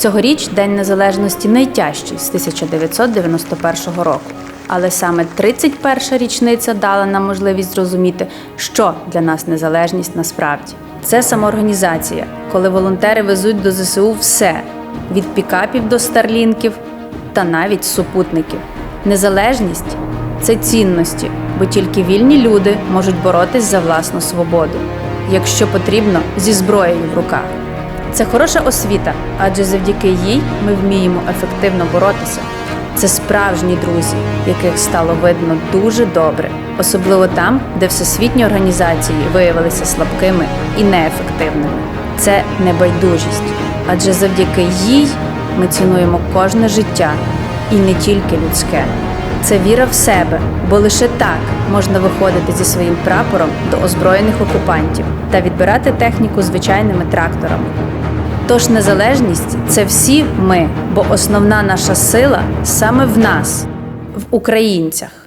Цьогоріч День Незалежності найтяжчий з 1991 року. Але саме 31-ша річниця дала нам можливість зрозуміти, що для нас незалежність насправді. Це самоорганізація, коли волонтери везуть до ЗСУ все від пікапів до старлінків та навіть супутників. Незалежність це цінності, бо тільки вільні люди можуть боротись за власну свободу, якщо потрібно, зі зброєю в руках. Це хороша освіта, адже завдяки їй ми вміємо ефективно боротися. Це справжні друзі, яких стало видно дуже добре, особливо там, де всесвітні організації виявилися слабкими і неефективними. Це небайдужість, адже завдяки їй ми цінуємо кожне життя і не тільки людське. Це віра в себе, бо лише так можна виходити зі своїм прапором до озброєних окупантів та відбирати техніку звичайними тракторами. Тож незалежність це всі ми, бо основна наша сила саме в нас, в українцях.